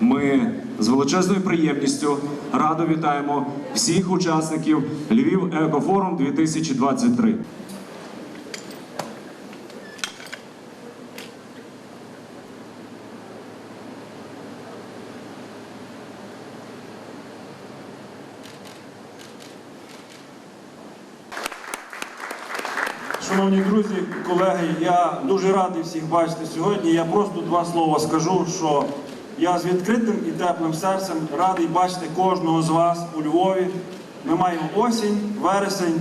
Ми з величезною приємністю радо вітаємо всіх учасників Львів Екофорум 2023. Шановні друзі, колеги, я дуже радий всіх бачити сьогодні. Я просто два слова скажу, що я з відкритим і теплим серцем радий бачити кожного з вас у Львові. Ми маємо осінь, вересень.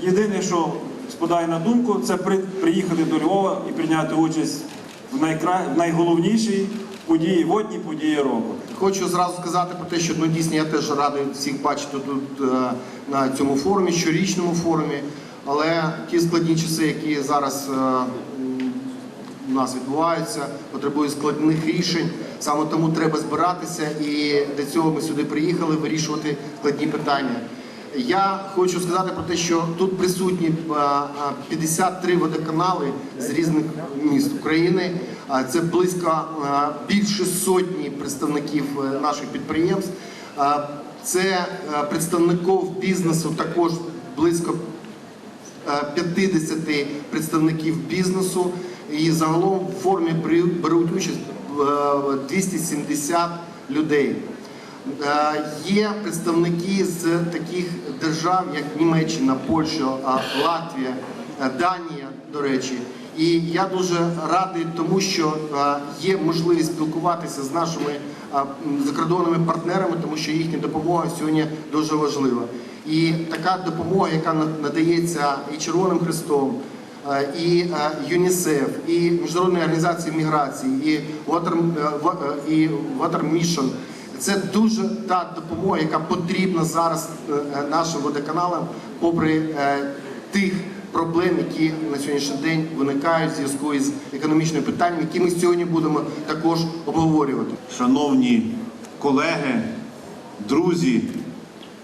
Єдине, що спадає на думку, це приїхати до Львова і прийняти участь в, найкра... в найголовнішій події, водній події року. Хочу зразу сказати про те, що ну, дійсно я теж радий всіх бачити тут е, на цьому форумі, щорічному форумі. Але ті складні часи, які зараз е, у нас відбуваються, потребують складних рішень. Саме тому треба збиратися, і для цього ми сюди приїхали вирішувати складні питання. Я хочу сказати про те, що тут присутні е, е, 53 водоканали з різних міст України. Це близько е, більше сотні представників е, наших підприємств. Е, Це е, представників бізнесу також близько е, 50 представників бізнесу. І загалом в формі беруть участь е, 270 людей. Е, Є представники з таких держав, як Німеччина, Польща, Латвія, е, Данія, до речі. І я дуже радий тому, що е, є можливість спілкуватися з нашими е, закордонними партнерами, тому що їхня допомога сьогодні дуже важлива. І така допомога, яка на- надається і Червоним Хрестом, е, і е, ЮНІСЕФ, і Міжнародної організації міграції, і Water, е, і Water Mission. Це дуже та допомога, яка потрібна зараз нашим водоканалам, попри тих проблем, які на сьогоднішній день виникають в зв'язку із економічними питаннями, які ми сьогодні будемо також обговорювати. Шановні колеги, друзі,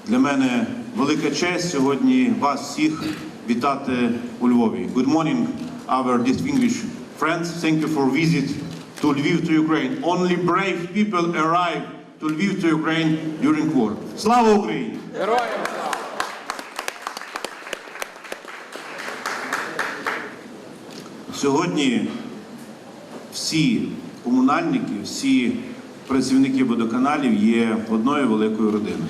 для мене велика честь сьогодні вас всіх вітати у Львові. Good morning, our distinguished friends. Thank you for visit to Lviv to Ukraine. Only brave people arrive to Lviv to Ukraine during war. Слава Україні! Героям слава! Сьогодні всі комунальники, всі працівники водоканалів є одною великою родиною.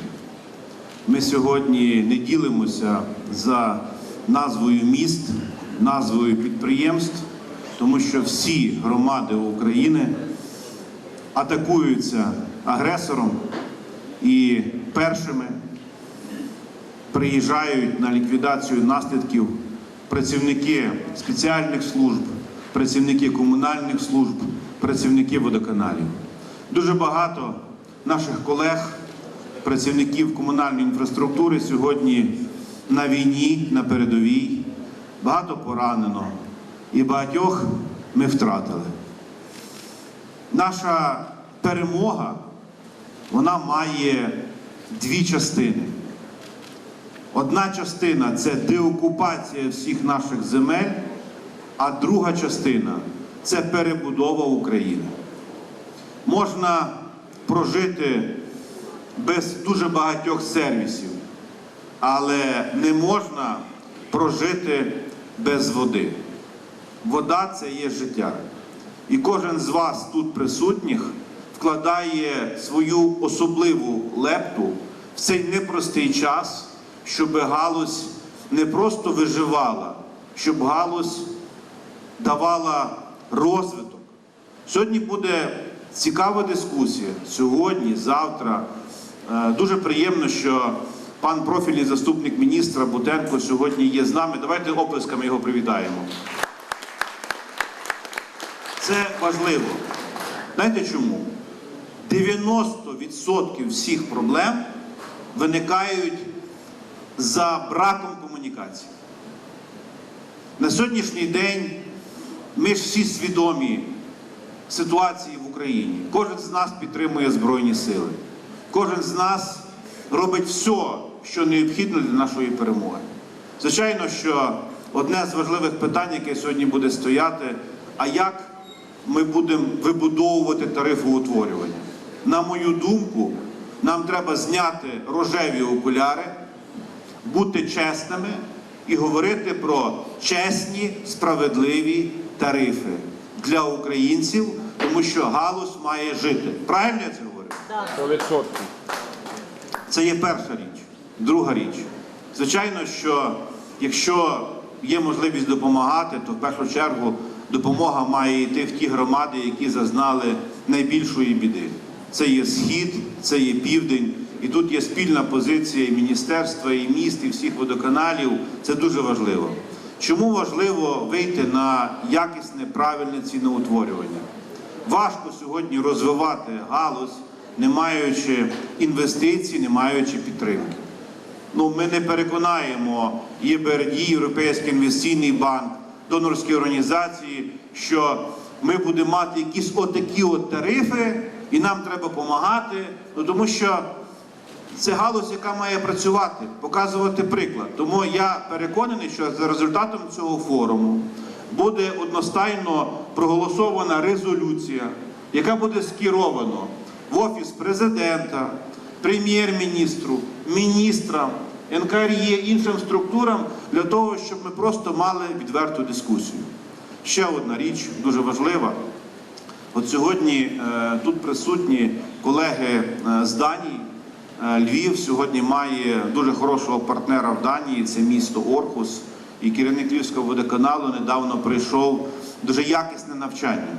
Ми сьогодні не ділимося за назвою міст, назвою підприємств, тому що всі громади України атакуються агресором і першими приїжджають на ліквідацію наслідків працівники спеціальних служб, працівники комунальних служб, працівники водоканалів. Дуже багато наших колег, працівників комунальної інфраструктури сьогодні на війні, на передовій, багато поранено і багатьох ми втратили. Наша перемога вона має дві частини. Одна частина це деокупація всіх наших земель, а друга частина це перебудова України. Можна прожити без дуже багатьох сервісів, але не можна прожити без води. Вода це є життя. І кожен з вас тут присутніх вкладає свою особливу лепту в цей непростий час, щоб галузь не просто виживала, щоб галузь давала розвиток. Сьогодні буде цікава дискусія. Сьогодні, завтра. Е, Дуже приємно, що пан профільний заступник міністра Бутенко сьогодні є з нами. Давайте оплесками його привітаємо. Це важливо. Знаєте чому? 90% всіх проблем виникають за браком комунікації. На сьогоднішній день ми ж всі свідомі ситуації в Україні. Кожен з нас підтримує Збройні Сили. Кожен з нас робить все, що необхідно для нашої перемоги. Звичайно, що одне з важливих питань, яке сьогодні буде стояти, а як ми будемо вибудовувати тарифоутворювання. На мою думку, нам треба зняти рожеві окуляри, бути чесними і говорити про чесні, справедливі тарифи для українців, тому що галузь має жити. Правильно я це говорю? Це є перша річ. Друга річ. Звичайно, що якщо є можливість допомагати, то в першу чергу допомога має йти в ті громади, які зазнали найбільшої біди. Це є схід, це є південь, і тут є спільна позиція і міністерства, і міст, і всіх водоканалів. Це дуже важливо. Чому важливо вийти на якісне, правильне ціноутворювання? Важко сьогодні розвивати галузь, не маючи інвестицій, не маючи підтримки. Ну, ми не переконаємо ЄБРД, Європейський інвестиційний банк, донорські організації, що ми будемо мати якісь отакі от тарифи, і нам треба допомагати, ну тому що це галузь, яка має працювати, показувати приклад. Тому я переконаний, що за результатом цього форуму буде одностайно проголосована резолюція, яка буде скерована в офіс президента, прем'єр-міністру, міністрам, НКРЄ, іншим структурам для того, щоб ми просто мали відверту дискусію. Ще одна річ дуже важлива. От сьогодні е, тут присутні колеги е, з Данії. Е, Львів сьогодні має дуже хорошого партнера в Данії, це місто Орхус. І керівник Львівського водоканалу недавно прийшов дуже якісне навчання.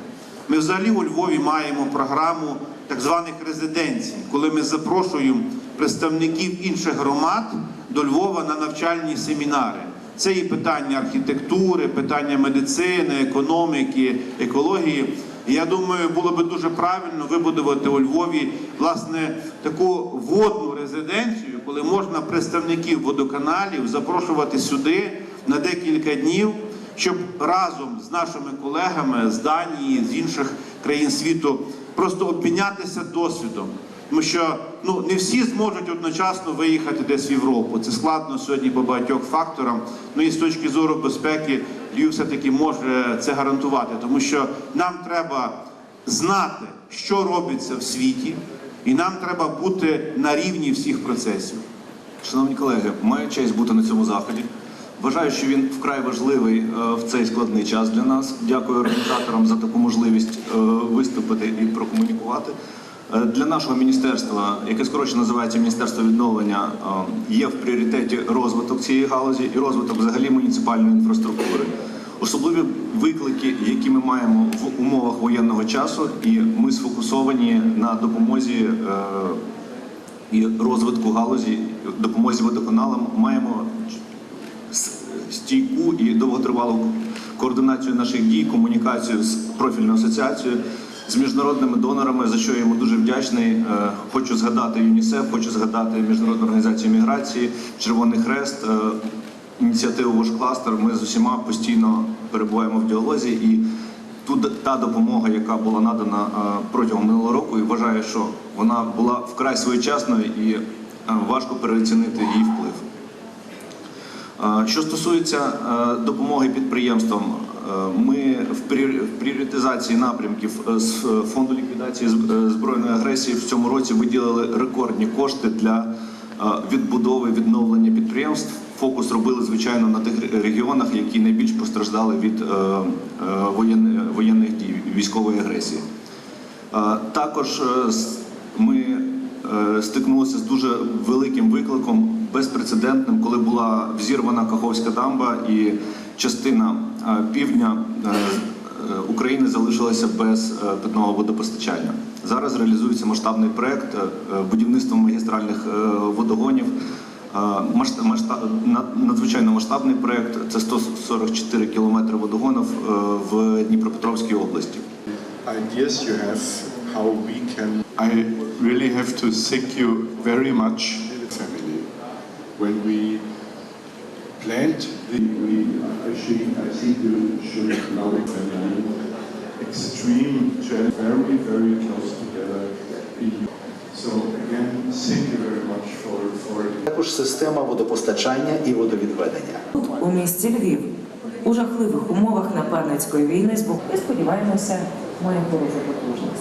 Ми взагалі у Львові маємо програму так званих резиденцій, коли ми запрошуємо представників інших громад до Львова на навчальні семінари. Це і питання архітектури, питання медицини, економіки, екології. Я думаю, було би дуже правильно вибудувати у Львові власне таку водну резиденцію, коли можна представників водоканалів запрошувати сюди на декілька днів, щоб разом з нашими колегами з Данії, з інших країн світу просто обмінятися досвідом. Тому що ну не всі зможуть одночасно виїхати десь в Європу. Це складно сьогодні по багатьох факторам. Ну і з точки зору безпеки Львів все-таки може це гарантувати, тому що нам треба знати, що робиться в світі, і нам треба бути на рівні всіх процесів. Шановні колеги, маю честь бути на цьому заході. Вважаю, що він вкрай важливий е, в цей складний час для нас. Дякую організаторам за таку можливість е, виступити і прокомунікувати. Е, Для нашого міністерства, яке скороче називається Міністерство відновлення, є в пріоритеті розвиток цієї галузі і розвиток взагалі муніципальної інфраструктури. Особливі виклики, які ми маємо в умовах воєнного часу, і ми сфокусовані на допомозі і розвитку галузі, допомозі водоканалам маємо стійку і довготривалу координацію наших дій, комунікацію з профільною асоціацією, з міжнародними донорами, за що я йому дуже вдячний. Е, Хочу згадати ЮНІСЕФ, хочу згадати Міжнародну організацію міграції, Червоний Хрест, е, ініціативу «Вошкластер». Ми з усіма постійно перебуваємо в діалозі і ту та допомога, яка була надана е, протягом минулого року, і вважаю, що вона була вкрай своєчасною і важко переоцінити її вплив. Що стосується е, допомоги підприємствам, е, ми в пріоритизації напрямків е, з фонду ліквідації збройної агресії в цьому році виділили рекордні кошти для відбудови відновлення підприємств. Фокус робили звичайно на тих регіонах, які найбільш постраждали від воєн- воєнних дій військової агресії. Також ми стикнулися з дуже великим викликом, безпрецедентним, коли була взірвана Каховська дамба і частина е, півдня е, е, України залишилася без питного водопостачання. Зараз реалізується масштабний проект е, будівництва магістральних водогонів. Масштаб- надзвичайно масштабний проект. Це 144 кілометри водогонів в Дніпропетровській області. ideas you have how we can. I really have to thank you very much. When we planned the, we actually, I think you should know family, extreme challenge very, very close together. in So again, thank you very much for, for Також система водопостачання і водовідведення. Тут, у місті Львів, у жахливих умовах нападницької війни з боку. І сподіваємося, має хорошу потужність.